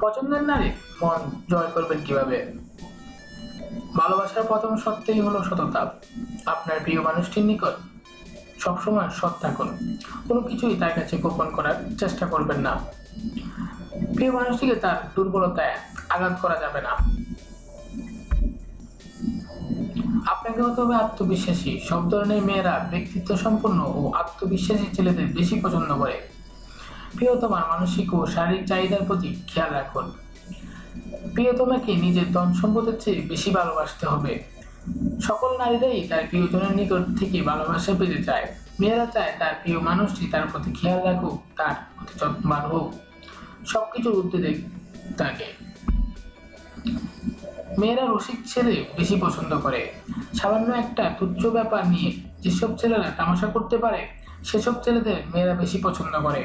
পছন্দের নারী? মন জয় করবেন কীভাবে? ভালোবাসার প্রথম সত্যই হলো সততা। আপনার প্রিয় মানুষটির নিকট সবসময় সৎ থাকুন। কোনো কিছুই তার কাছে গোপন করার চেষ্টা করবেন না। প্রিয় মানুষটিকে তার দুর্বলতায় আঘাত করা যাবে না। আপনাকে হতে হবে আত্মবিশ্বাসী। সব ধরনের মেয়েরা ব্যক্তিত্ব সম্পন্ন ও আত্মবিশ্বাসী ছেলেদের বেশি পছন্দ করে। প্রিয়তমার মানসিক ও শারীরিক চাহিদার প্রতি খেয়াল রাখুন। প্রিয়তমাকে নিজের ধন সম্পদের চেয়ে বেশি ভালোবাসতে হবে। সকল নারীরাই তার প্রিয়জনের নিকট থেকে ভালোবাসা পেতে চায়। মেয়েরা চায় তার প্রিয় মানুষটি তার প্রতি খেয়াল রাখুক, তার প্রতি যত্নবান হোক। সবকিছুর ঊর্ধ্বে দেখ তাকে মেয়েরা রসিক ছেলে বেশি পছন্দ করে। সামান্য একটা তুচ্ছ ব্যাপার নিয়ে যেসব ছেলেরা তামাশা করতে পারে, সেসব ছেলেদের মেয়েরা বেশি পছন্দ করে।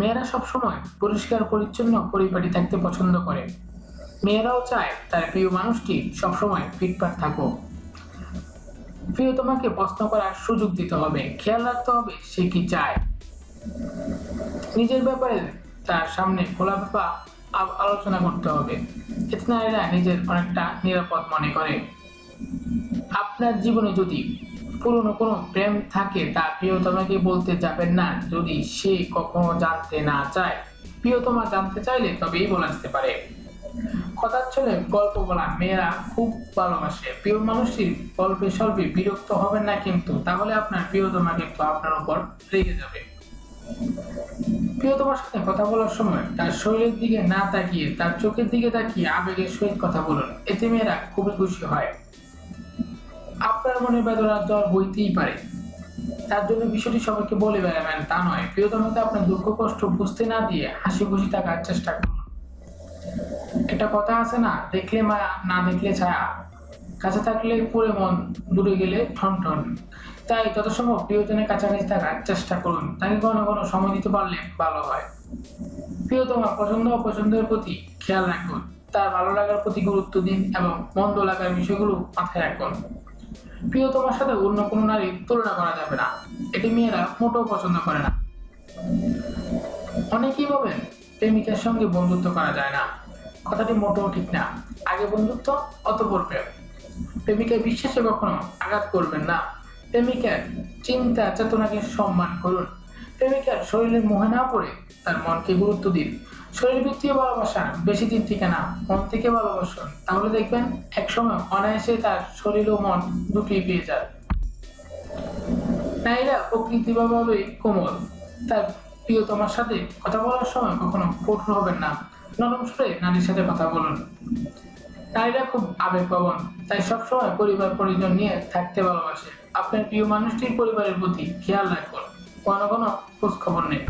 মেয়েরা সবসময় পরিষ্কার, পরিচ্ছন্ন, পরিপাটি থাকতে পছন্দ করে। মেয়েরাও চায় তার প্রিয় মানুষটি সবসময় ফিটফাট থাকুক। প্রিয় তোমাকে প্রশ্ন করার সুযোগ দিতে হবে, খেয়াল রাখতে হবে সে কি চায়। নিজের ব্যাপারে তার সামনে খোলাপেপা আ- আলোচনা করতে হবে। এতে নারীরা নিজের অনেকটা নিরাপদ মনে করে। আপনার জীবনে যদি পুরনো কোনো প্রেম থাকে, তা প্রিয়তমাকে বলতে যাবেন না। যদি সে কখনো জানতে না চায়, প্রিয়তমা জানতে চাইলে তবেই বলা যেতে পারে। কথার চলে গল্প বলা মেয়েরা খুব ভালোবাসে। প্রিয় মানুষটির গল্পে স্বল্পে বিরক্ত হবেন না কিন্তু, তাহলে আপনার প্রিয়তমা কিন্তু আপনার উপর রেগে যাবে। প্রিয়তমার সাথে কথা বলার সময় তার শরীরের দিকে না তাকিয়ে, তার চোখের দিকে তাকিয়ে আবেগের সহিত কথা বলুন। এতে মেয়েরা খুবই খুশি হয়। মনে বেদনার জ্বর বইতেই পারে। তার জন্য বিষয়টি সবাইকে বলে বেড়াবেন, তা নয়। প্রিয়তমাকে আপনার দুঃখ, কষ্ট বুঝতে না দিয়ে হাসি খুশি থাকার চেষ্টা করুন। একটা কথা আছে না, দেখলে মায়া না দেখলে ছায়া। কাছে থাকলে পুরে মন, দূরে গেলে ঠন ঠন। তাই তত সম্ভব প্রিয়জনের কাছাকাছি থাকার চেষ্টা করুন। তাকে ঘন ঘন সময় দিতে পারলে ভালো হয়। প্রিয়তমা পছন্দ অপছন্দের প্রতি খেয়াল রাখুন। তার ভালো লাগার প্রতি গুরুত্ব দিন এবং মন্দ লাগার বিষয়গুলো মাথায় রাখুন। প্রিয়তমার সাথে অন্য কোনো নারীর তুলনা করা যাবে না। এটি মেয়েরা মোটেও পছন্দ করে না। অনেকেই ভাবেন প্রেমিকার সঙ্গে বন্ধুত্ব করা যায় না। কথাটি মোটেও ঠিক না। আগে বন্ধুত্ব, অতপর প্রেম। প্রেমিকার বিশ্বাসে কখনো আঘাত করবেন না। প্রেমিকার চিন্তা, চেতনাকে সম্মান করুন। প্রেমিকার শরীরের মোহে না পড়ে তার মনকে গুরুত্ব দিন। শরীর ভিত্তিক ভালোবাসা বেশি দিন থেকে না, মন থেকে ভালোবাসুন তাহলে দেখবেন, একসময় অনায়াসে তার শরীর ও মন দুটোই পেয়ে যায়। নারীরা প্রকৃতিভাবে কোমল। তার প্রিয়তমার সাথে কথা বলার সময় কখনো কঠোর হবেন না। নরম সুরে নারীর সাথে কথা বলুন। নারীরা খুব আবেগপ্রবণ, তাই সবসময় পরিবার পরিজন নিয়ে থাকতে ভালোবাসে। আপনার প্রিয় মানুষটির পরিবারের প্রতি খেয়াল রাখুন। কোনো কোনো খোঁজ খবর নেই।